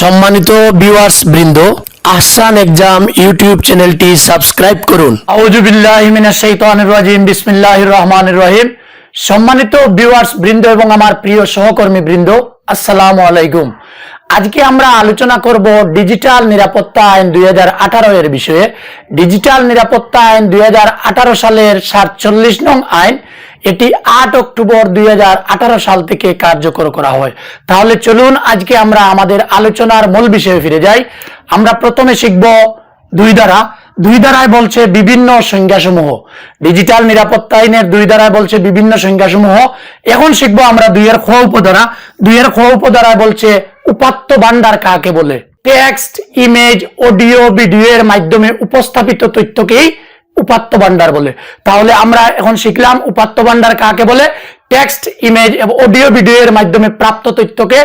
সম্মানিত ভিউয়ার্স বৃন্দ, Ahsan exam YouTube চ্যানেলটি সাবস্ক্রাইব করুন। রহমানির রহিম। সম্মানিত ভিউয়ার্স বৃন্দ এবং আমার প্রিয় সহকর্মী বৃন্দ, আসসালামু আলাইকুম। আজকে আমরা আলোচনা করব ডিজিটাল নিরাপত্তা আইন দুই হাজার আঠারো এর বিষয়ে। ডিজিটাল নিরাপত্তা আইন দুই হাজার আঠারো সালের সাতচল্লিশ নং আইন এটি আট অক্টোবর দুই সাল থেকে কার্যকর করা হয়। তাহলে চলুন আজকে আমরা আমাদের আলোচনার মূল বিষয়ে ফিরে যাই। আমরা প্রথমে শিখব দুই দ্বারা দুই দ্বারায় বলছে বিভিন্ন সংজ্ঞাসমূহ। ডিজিটাল নিরাপত্তা আইনের দুই দ্বারায় বলছে বিভিন্ন সংজ্ঞাসমূহ। এখন শিখব আমরা দুইয়ের খ উপধারা। দুইয়ের খ উপধারায় বলছে উপাত্ত ভান্ডার কাকে বলে? টেক্সট, ইমেজ, অডিও, ভিডিও এর মাধ্যমে উপস্থাপিত তথ্যকেই উপাত্ত ভান্ডার বলে। তাহলে আমরা এখন শিখলাম উপাত্ত ভান্ডার কাকে বলে? টেক্সট, ইমেজ এবং অডিও ভিডিও এর মাধ্যমে প্রাপ্ত তথ্যকে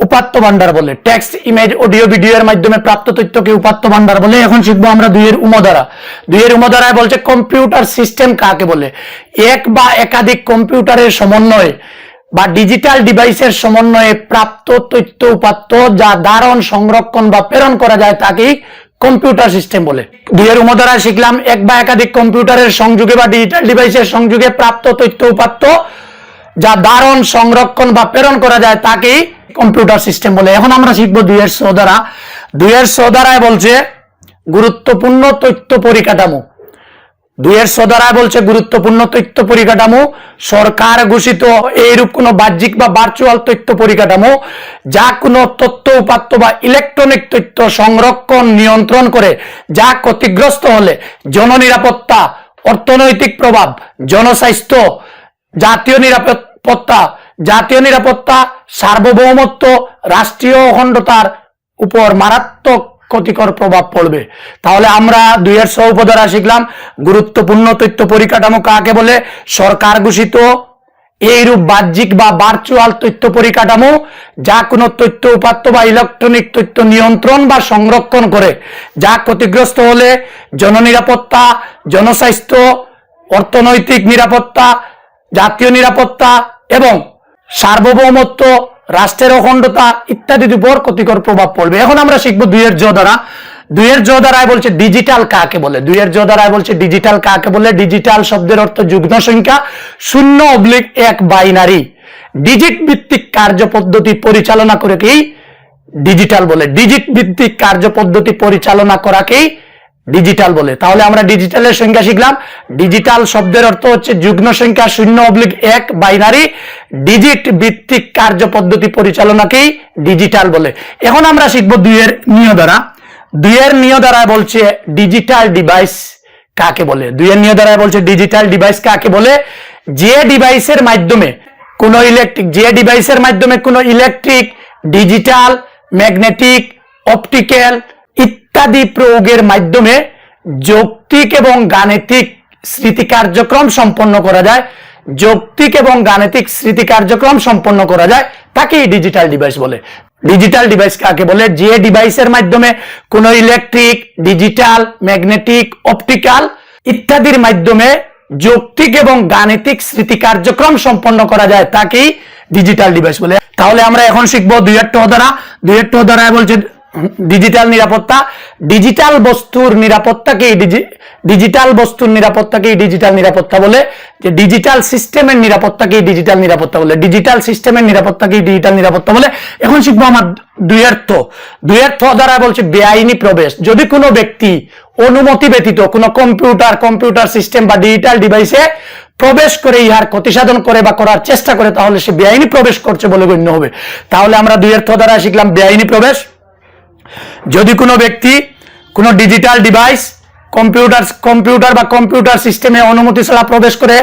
উপাত্ত ভান্ডার বলে। টেক্সট, ইমেজ, অডিও ভিডিও এর মাধ্যমে প্রাপ্ত তথ্যকে উপাত্ত ভান্ডার বলে। এখন শিখব আমরা দুইয়ের উমধারা দুইয়ের উমধারায় বলছে কম্পিউটার সিস্টেম কাকে বলে? এক বা একাধিক কম্পিউটারের সমন্বয়ে বা ডিজিটাল ডিভাইসের সমন্বয়ে প্রাপ্ত তথ্য উপাত্ত যা ধারণ, সংরক্ষণ বা প্রেরণ করা যায় তাকেই কম্পিউটার সিস্টেম বলে। দুইয়ের উমদারা শিখলাম, এক বা একাধিক কম্পিউটারের সংযোগে বা ডিজিটাল ডিভাইসের সংযোগে প্রাপ্ত তথ্য উপাত্ত, যা ধারণ, সংরক্ষণ বা প্রেরণ করা যায় তাকেই কম্পিউটার সিস্টেম বলে। এখন আমরা শিখব দুইয়ের সৌদারা দুইয়ের সৌদারায় বলছে, গুরুত্বপূর্ণ তথ্য পরিকাঠামো। দুইয়ের সদরায় বলছে গুরুত্বপূর্ণ তথ্য পরিকাঠামো। সরকার ঘোষিত এইরূপ কোনো বাহ্যিক বা ভার্চুয়াল তথ্য পরিকাঠামো যা কোনো তথ্য উপাত্ত বা ইলেকট্রনিক তথ্য সংরক্ষণ, নিয়ন্ত্রণ করে, যা ক্ষতিগ্রস্ত হলে জননিরাপত্তা, অর্থনৈতিক প্রভাব, জনস্বাস্থ্য, জাতীয় নিরাপত্তা জাতীয় নিরাপত্তা, সার্বভৌমত্ব, রাষ্ট্রীয় অখণ্ডতার উপর মারাত্মক ক্ষতিকর প্রভাব পড়বে। তাহলে আমরা দুইয়ের ছ উপধারা শিখলাম, গুরুত্বপূর্ণ তথ্য পরিকাঠামো কাকে বলে? সরকার ঘোষিত এইরূপ বাহ্যিক বা ভার্চুয়াল তথ্য পরিকাঠামো, যা কোনো তথ্য উপাত্ত বা ইলেকট্রনিক তথ্য নিয়ন্ত্রণ বা সংরক্ষণ করে, যা ক্ষতিগ্রস্ত হলে জননিরাপত্তা, জনস্বাস্থ্য, অর্থনৈতিক নিরাপত্তা, জাতীয় নিরাপত্তা এবং সার্বভৌমত্ব রাষ্ট্রের অখণ্ডতা ইত্যাদির উপর ক্ষতিকর প্রভাব পড়বে। এখন আমরা শিখব দুইয়ের জ দ্বারা। দুইয়ের জ দ্বারায় বলছে ডিজিটাল কাকে বলে? দুইয়ের জ দ্বারায় বলছে ডিজিটাল কাকে বলে? ডিজিটাল শব্দের অর্থ যুগ্ম সংখ্যা শূন্য অবলিক এক বাইনারি ডিজিট ভিত্তিক কার্যপদ্ধতি পরিচালনা করে কি ডিজিটাল বলে। ডিজিট ভিত্তিক কার্যপদ্ধতি পরিচালনা করাকেই ডিজিটাল বলে। তাহলে আমরা ডিজিটালের সংখ্যা শিখলাম। ডিজিটাল শব্দের অর্থ হচ্ছে যুগ্ম সংখ্যা শূন্য অবলিক এক বাইনারি ডিজিট ভিত্তিক কার্য পদ্ধতি পরিচালনাকেই ডিজিটাল বলে। এখন আমরা শিখব দুইয়ের নিয় দ্বারা দুইয়ের নিয় দ্বারা বলছে ডিজিটাল ডিভাইস কাকে বলে? দুইয়ের নিয় দ্বারা বলছে ডিজিটাল ডিভাইস কাকে বলে? যে ডিভাইসের মাধ্যমে কোনো ইলেকট্রিক যে ডিভাইসের মাধ্যমে কোনো ইলেকট্রিক ডিজিটাল ম্যাগনেটিক অপটিক্যাল ইত্যাদি প্রয়োগের মাধ্যমে যৌক্তিক এবং গাণিতিক স্মৃতি কার্যক্রম সম্পন্ন করা যায়। যৌক্তিক এবং গাণিতিক স্মৃতি কার্যক্রম সম্পন্ন করা যায়, তাকেই ডিজিটাল ডিভাইস বলে। ডিজিটাল ডিভাইস কাকে বলে? যে ডিভাইসের মাধ্যমে কোনো ইলেকট্রিক ডিজিটাল ম্যাগনেটিক অপটিক্যাল ইত্যাদির মাধ্যমে যৌক্তিক এবং গাণিতিক স্মৃতি কার্যক্রম সম্পন্ন করা যায়, তাকেই ডিজিটাল ডিভাইস বলে। তাহলে আমরা এখন শিখব দুই ট দ্বারা দুই ট দ্বারা বলছে ডিজিটাল নিরাপত্তা ডিজিটাল বস্তুর নিরাপত্তাকে ডিজিটাল বস্তুর নিরাপত্তাকে ডিজিটাল নিরাপত্তা বলে যে ডিজিটাল সিস্টেমের নিরাপত্তাকে ডিজিটাল নিরাপত্তা বলে ডিজিটাল সিস্টেমের নিরাপত্তাকে ডিজিটাল নিরাপত্তা বলে এখন শিখব আমার দুইয়ের থ দুইয়ের থ দ্বারা বলছে বেআইনি প্রবেশ যদি কোনো ব্যক্তি অনুমতি ব্যতীত কোনো কম্পিউটার কম্পিউটার সিস্টেম বা ডিজিটাল ডিভাইসে প্রবেশ করে ইহার ক্ষতি সাধন করে বা করার চেষ্টা করে তাহলে সে বেআইনি প্রবেশ করছে বলে গণ্য হবে তাহলে আমরা দুইয়ের থ দ্বারা শিখলাম বেআইনি প্রবেশ যদি কোনো ব্যক্তি কোনো ডিজিটাল ডিভাইস কম্পিউটার কম্পিউটার বা কম্পিউটার সিস্টেমে অনুমতি ছাড়া প্রবেশ করে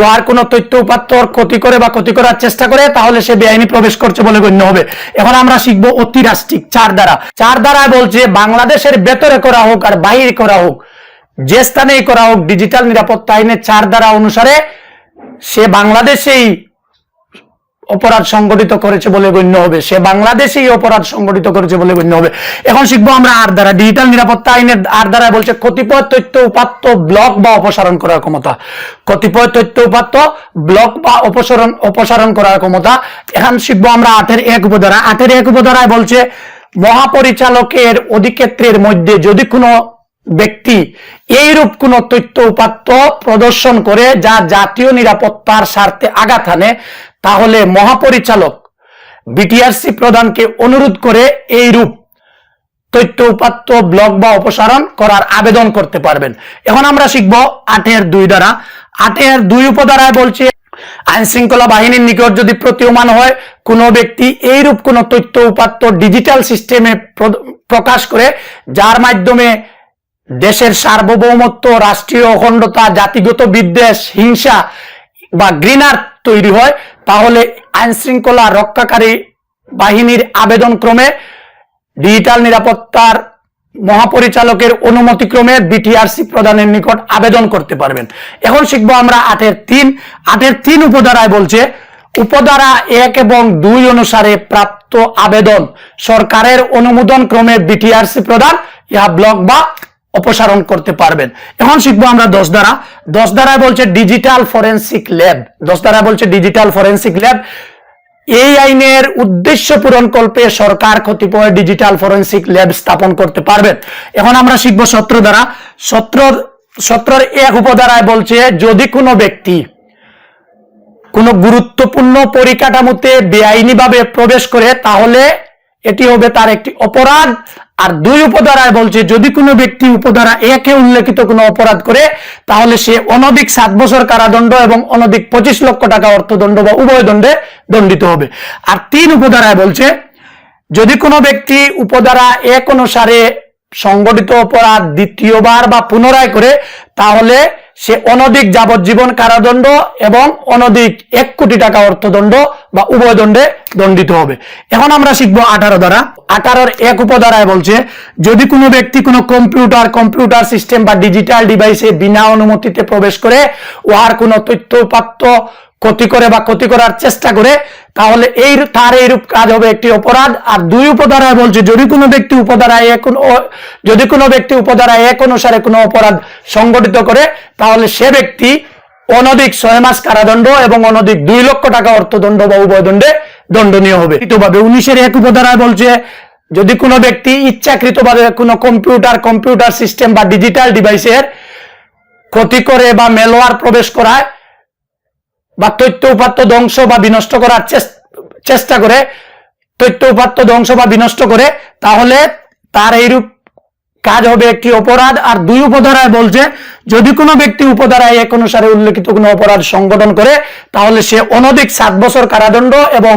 উহার কোনো তথ্য, উপাত্তর, ক্ষতি করে বা ক্ষতি করার চেষ্টা করে, তাহলে সে বেআইনি প্রবেশ করছে বলে গণ্য হবে। এখন আমরা শিখব অতিরাষ্ট্রিক চার দ্বারা চার দ্বারা বলছে, বাংলাদেশের ভেতরে করা হোক আর বাহিরে করা হোক, যে স্থানেই করা হোক ডিজিটাল নিরাপত্তা আইনের চার দ্বারা অনুসারে সে বাংলাদেশেই অপরাধ সংগঠিত করেছে বলে গণ্য হবে। সে বাংলাদেশেই অপরাধ সংগঠিত করেছে বলে গণ্য হবে। এখন শিখব আমরা আর দ্বারা। ডিজিটাল নিরাপত্তা আইনের আর দ্বারা বলছে, কতিপয় তথ্য উপাত্ত ব্লক বা অপসারণ করার ক্ষমতা। কতিপয় তথ্য উপাত্ত ব্লক বা অপসারণ অপসারণ করার ক্ষমতা। এখন শিখব আমরা আটের এক উপধারা। আটের এক উপধারায় বলছে, মহাপরিচালকের অধিক্ষেত্রের মধ্যে যদি কোনো ব্যক্তি এইরূপ কোন তথ্য উপাত্ত প্রদর্শন করে যা জাতীয় নিরাপত্তার স্বার্থে আঘাত হানে, তাহলে মহাপরিচালক বিটিআরসি প্রধানকে অনুরোধ করে এইরূপ তথ্য উপাত্ত ব্লক বা অপসারণ করার আবেদন করতে পারবেন। এখন আমরা শিখব আটের দুই দ্বারা। আটের দুই উপধারায় বলছে আইন শৃঙ্খলা বাহিনীর নিকট যদি প্রতীয়মান হয়, কোনো ব্যক্তি এইরূপ কোন তথ্য উপাত্ত ডিজিটাল সিস্টেমে প্র- প্রকাশ করে, যার মাধ্যমে দেশের সার্বভৌমত্ব, রাষ্ট্রীয় অখণ্ডতা, জাতিগত বিদ্বেষ, হিংসা বা ঘৃণার তৈরি হয়, তাহলে আইন শৃঙ্খলা রক্ষাকারী বাহিনীর আবেদন ক্রমে ডিজিটাল নিরাপত্তার মহাপরিচালকের অনুমতিক্রমে বিটিআরসি প্রদানের নিকট আবেদন করতে পারবেন। এখন শিখব আমরা আটের তিন। আটের তিন উপধারায় বলছে, উপধারা এক এবং দুই অনুসারে প্রাপ্ত আবেদন সরকারের অনুমোদন ক্রমে বিটিআরসি প্রদান ইহা ব্লক বা অপসারণ করতে পারবেন। এখন শিখব আমরা দশ দ্বারা। দশ দ্বারায় বলছে ডিজিটাল ফরেন্সিক ল্যাব দশ দ্বারায় বলছে ডিজিটাল ফরেন্সিক ল্যাব এই আইনের উদ্দেশ্য পূরণ কল্পে সরকার কতিপয় ডিজিটাল ফরেন্সিক ল্যাব স্থাপন করতে পারবেন এখন আমরা শিখব সত্র দ্বারা। সত্র, সত্রর এক উপধারায় বলছে, যদি কোনো ব্যক্তি কোনো গুরুত্বপূর্ণ পরিকাঠামোতে বেআইনিভাবে প্রবেশ করে, তাহলে এটি হবে তার একটি অপরাধ। আর দুই উপধারায় বলছে, যদি কোনো ব্যক্তি উপধারা একে উল্লেখিত কোনো অপরাধ করে, তাহলে সে অনধিক সাত বছর কারাদণ্ড এবং অনধিক পঁচিশ লক্ষ টাকা অর্থদণ্ড বা উভয় দণ্ডে দণ্ডিত হবে। আর তিন উপধারায় বলছে, যদি কোনো ব্যক্তি উপধারা এক অনুসারে সংগঠিত অপরাধ দ্বিতীয়বার বা পুনরায় করে, তাহলে সে অনধিক যাবজ্জীবন কারাদণ্ড এবং অনধিক এক কোটি টাকা অর্থদণ্ড বা উভয় দণ্ডে দণ্ডিত হবে। এখন আমরা শিখব আঠারো দ্বারা। আঠারোর এক উপধারায় বলছে, যদি কোনো ব্যক্তি কোনো কম্পিউটার কম্পিউটার সিস্টেম বা ডিজিটাল ডিভাইসে বিনা অনুমতিতে প্রবেশ করে, উহার কোনো তথ্য উপাত্ত ক্ষতি করে বা ক্ষতি করার চেষ্টা করে, তাহলে এই তার এইরূপ কাজ হবে একটি অপরাধ। আর দুই উপধারায় বলছে, যদি কোনো ব্যক্তি উপধারায় এক যদি কোনো ব্যক্তি উপধারায় এক অনুসারে কোনো অপরাধ সংগঠিত করে, তাহলে সে ব্যক্তি অনধিক ছয় মাস কারাদণ্ড এবং অনধিক দুই লক্ষ টাকা অর্থদণ্ড বা উভয় দণ্ডে দণ্ডনীয় হবে। ভাবে উনিশের এক উপধারায় বলছে, যদি কোনো ব্যক্তি ইচ্ছাকৃতভাবে কোনো কম্পিউটার কম্পিউটার সিস্টেম বা ডিজিটাল ডিভাইসের ক্ষতি করে বা মেলোয়ার প্রবেশ করায় বা তথ্য উপাত্ত ধ্বংস বা বিনষ্ট করার চেষ্টা করে, তথ্য উপাত্ত ধ্বংস বা বিনষ্ট করে, তাহলে তার এইরূপ কাজ হবে একটি অপরাধ। আর দুই উপধারায় বলছে, যদি কোনো ব্যক্তি উপধারায় এক অনুসারে উল্লেখিত কোনো অপরাধ সংগঠন করে, তাহলে সে অনধিক সাত বছর কারাদণ্ড এবং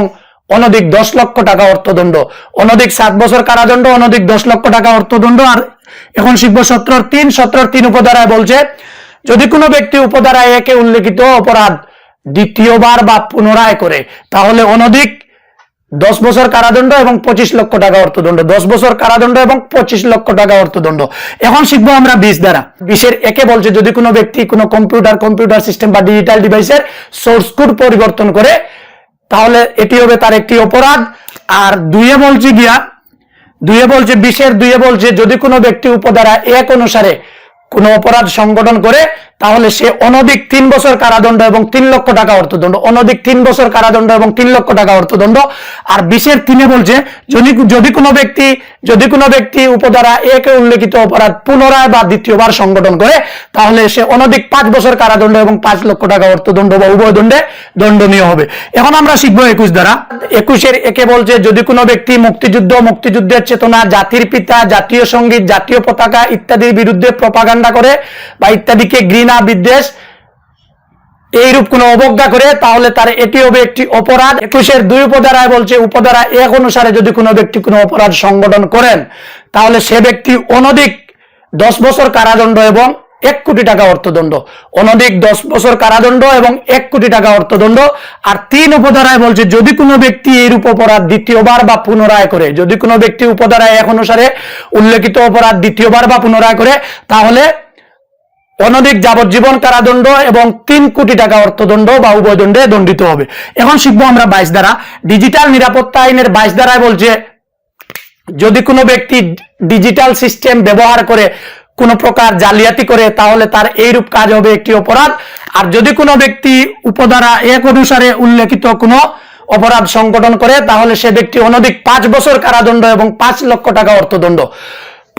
অনধিক দশ লক্ষ টাকা অর্থদণ্ড। অনধিক সাত বছর কারাদণ্ড, অনধিক দশ লক্ষ টাকা অর্থদণ্ড। আর এখন শিখব সত্তর তিন সত্তর তিন উপধারায় বলছে, যদি কোনো ব্যক্তি উপধারায় একে উল্লেখিত অপরাধ দ্বিতীয়বার বা পুনরায় করে, তাহলে অনধিক দশ বছর কারাদণ্ড এবং পঁচিশ লক্ষ টাকা অর্থদণ্ড। দশ বছর কারাদণ্ড এবং পঁচিশ লক্ষ টাকা অর্থদণ্ড। এখন শিখব আমরা বিশ দ্বারা। বিশের একে বলছে, যদি কোনো ব্যক্তি কোনো কম্পিউটার কম্পিউটার সিস্টেম বা ডিজিটাল ডিভাইসের সোর্স কোড পরিবর্তন করে তাহলে এটি হবে তার একটি অপরাধ। আর দুইয়ে বলছি গিয়া, দুইয়ে বলছে বিশের দুইয়ে বলছে যদি কোনো ব্যক্তি উপদ্বারা এক অনুসারে কোনো অপরাধ সংগঠন করে তাহলে সে অনধিক তিন বছর কারাদণ্ড এবং তিন লক্ষ টাকা অর্থদণ্ড, অনধিক তিন বছর কারাদণ্ড এবং তিন লক্ষ টাকা অর্থদণ্ড। আর বিশের তিনে বলছে, যদি যদি কোনো ব্যক্তি, যদি কোনো ব্যক্তি উপধারা একে উল্লেখিত অপরাধ পুনরায় বা দ্বিতীয়বার সংগঠন করে, তাহলে সে অনধিক পাঁচ বছর কারাদণ্ড এবং পাঁচ লক্ষ টাকা অর্থদণ্ড বা উভয় দণ্ডে দণ্ডনীয় হবে। এখন আমরা শিখব একুশ দ্বারা। একুশের একে বলছে, যদি কোনো ব্যক্তি মুক্তিযুদ্ধ, মুক্তিযুদ্ধের চেতনা, জাতির পিতা, জাতীয় সংগীত, জাতীয় পতাকা ইত্যাদির বিরুদ্ধে প্রপাগান্ডা করে বা ইত্যাদিকে ঘৃণা বিদ্বেষ এইরূপ কোনো অবজ্ঞা করে, তাহলে তার এটি হবে একটি অপরাধ। একুশের দুই উপধারায় বলছে, উপধারা এক অনুসারে যদি কোনো ব্যক্তি কোনো অপরাধ সংগঠন করেন, তাহলে সে ব্যক্তি অনধিক দশ বছর কারাদণ্ড এবং এক কোটি টাকা অর্থদণ্ড। অনধিক দশ বছর কারাদণ্ড এবং এক কোটি টাকা অর্থদণ্ড। আর তিন উপধারায় বলছে, যদি কোনো ব্যক্তি এইরূপ অপরাধ দ্বিতীয়বার বা পুনরায় করে, যদি কোনো ব্যক্তি উপধারায় এক অনুসারে উল্লেখিত অপরাধ দ্বিতীয়বার বা পুনরায় করে, তাহলে অনধিক যাবজ্জীবন কারাদণ্ড এবং তিন কোটি টাকা অর্থদণ্ড বা উভয় দণ্ডে দণ্ডিত হবে। এখন শিখব আমরা বাইশ দ্বারা ডিজিটাল নিরাপত্তা আইনের বাইশ দ্বারায় বলছে, যদি কোনো ব্যক্তি ডিজিটাল সিস্টেম ব্যবহার করে কোনো প্রকার জালিয়াতি করে, তাহলে তার এইরূপ কাজ হবে একটি অপরাধ। আর যদি কোনো ব্যক্তি উপধারা এক অনুসারে উল্লেখিত কোনো অপরাধ সংগঠন করে, তাহলে সে ব্যক্তি অনধিক পাঁচ বছর কারাদণ্ড এবং পাঁচ লক্ষ টাকা অর্থদণ্ড।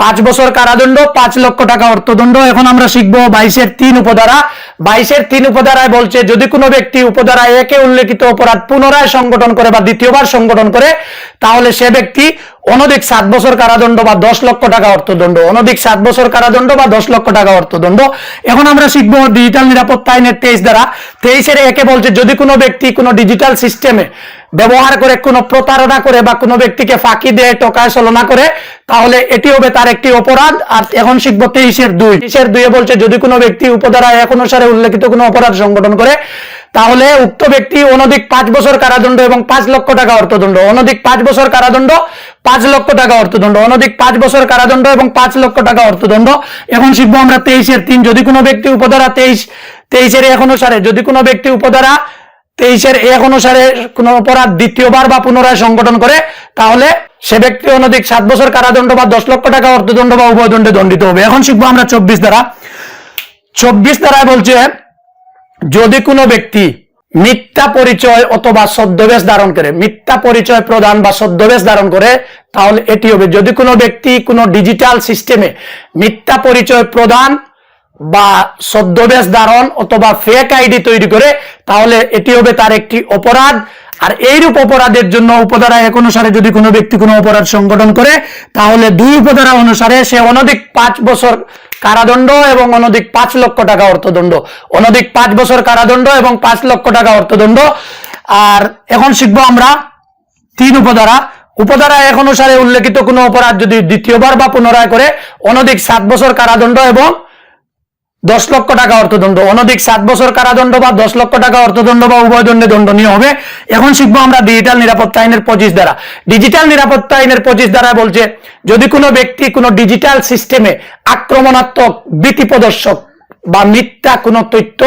পাঁচ বছর কারাদণ্ড, পাঁচ লক্ষ টাকা অর্থদণ্ড। এখন আমরা শিখব বাইশের তিন উপধারা। বাইশের তিন উপধারায় বলছে, যদি কোনো ব্যক্তি উপধারায় একে উল্লেখিত অপরাধ পুনরায় সংগঠন করে বা দ্বিতীয়বার সংগঠন করে, তাহলে সে ব্যক্তি অনধিক সাত বছর কারাদণ্ড বা দশ লক্ষ টাকা অর্থদণ্ড। অনধিক সাত বছর কারাদণ্ড বা দশ লক্ষ টাকা অর্থদণ্ড। এখন আমরা শিখব ডিজিটাল নিরাপত্তা আইনের তেইশ দ্বারা তেইশের একে বলছে, যদি কোনো ব্যক্তি কোনো ডিজিটাল সিস্টেমে ব্যবহার করে কোনো প্রতারণা করে বা কোনো ব্যক্তিকে ফাঁকি দিয়ে টকায় চলনা করে, তাহলে এটি হবে তার একটি অপরাধ। আর এখন শিখব তেইশের দুই। তেইশের দুইয়ে বলছে, যদি কোনো ব্যক্তি উপধারা এক অনুসারে উল্লেখিত কোনো অপরাধ সংগঠন করে, তাহলে উক্ত ব্যক্তি অনধিক পাঁচ বছর কারাদণ্ড এবং পাঁচ লক্ষ টাকা অর্থদণ্ড। অনধিক পাঁচ বছর কারাদণ্ড, পাঁচ লক্ষ টাকা অর্থদণ্ড। অনধিক পাঁচ বছর কারাদণ্ড এবং পাঁচ লক্ষ টাকা অর্থদণ্ড। এখন শিখব আমরা তেইশের তিন। যদি কোনো ব্যক্তি উপধারা তেইশ তেইশের এক অনুসারে যদি কোনো ব্যক্তি উপধারা তেইশের এক অনুসারে কোন অপরাধ দ্বিতীয়বার বা পুনরায় সংগঠন করে, তাহলে সে ব্যক্তি অনধিক সাত বছর কারাদণ্ড বা দশ লক্ষ টাকা অর্থদণ্ড বা উভয় দণ্ডে দণ্ডিত হবে। এখন শিখব আমরা চব্বিশ দ্বারা চব্বিশ দ্বারায় বলছে, যদি কোনো ব্যক্তি মিথ্যা পরিচয় অথবা ছদ্মবেশ ধারণ করে, মিথ্যা পরিচয় প্রদান বা ছদ্মবেশ ধারণ করে, তাহলে এটি হবে, যদি কোনো ব্যক্তি কোনো ডিজিটাল সিস্টেমে মিথ্যা পরিচয় প্রদান বা ছদ্মবেশ ধারণ অথবা ফেক আইডি তৈরি করে, তাহলে এটি হবে তার একটি অপরাধ। আর এইরূপ অপরাধের জন্য উপধারা এক অনুসারে যদি কোনো ব্যক্তি কোনো অপরাধ সংগঠন করে, তাহলে দুই উপধারা অনুসারে সে অনধিক পাঁচ বছর কারাদণ্ড এবং অনধিক পাঁচ লক্ষ টাকা অর্থদণ্ড। অনধিক পাঁচ বছর কারাদণ্ড এবং পাঁচ লক্ষ টাকা অর্থদণ্ড। আর এখন শিখব আমরা তিন উপধারা। উপধারা এক অনুসারে উল্লেখিত কোনো অপরাধ যদি দ্বিতীয়বার বা পুনরায় করে, অনধিক সাত বছর কারাদণ্ড এবং দশ লক্ষ টাকা অর্থদণ্ড। অনধিক সাত বছর কারাদণ্ড বা দশ লক্ষ টাকা অর্থদণ্ড বা উভয় দণ্ডে দণ্ডনীয় হবে। এখন শিখব আমরা ডিজিটাল নিরাপত্তা আইনের পঁচিশ দ্বারা ডিজিটাল নিরাপত্তা আইনের পঁচিশ দ্বারা বলছে, যদি কোনো ব্যক্তি কোনো ডিজিটাল সিস্টেমে আক্রমণাত্মক ভীতি প্রদর্শক বা মিথ্যা কোনো তথ্য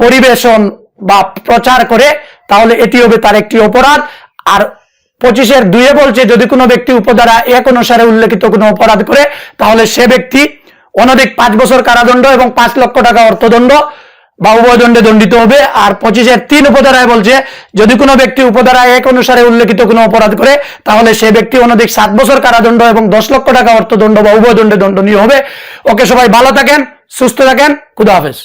পরিবেশন বা প্রচার করে, তাহলে এটি হবে তার একটি অপরাধ। আর পঁচিশের দুয়ে বলছে, যদি কোনো ব্যক্তি উপদ্বারা এক অনুসারে উল্লেখিত কোনো অপরাধ করে, তাহলে সে ব্যক্তি অনধিক পাঁচ বছর কারাদণ্ড এবং পাঁচ লক্ষ টাকা অর্থদণ্ড বা উভয় দণ্ডে দণ্ডিত হবে। আর পঁচিশের তিন উপধারায় বলছে, যদি কোনো ব্যক্তি উপধারা এক অনুসারে উল্লেখিত কোনো অপরাধ করে, তাহলে সে ব্যক্তি অনধিক সাত বছর কারাদণ্ড এবং দশ লক্ষ টাকা অর্থদণ্ড বা উভয় দণ্ডে দণ্ডনীয় হবে। ওকে সবাই ভালো থাকেন, সুস্থ থাকেন, খুদা হাফেজ।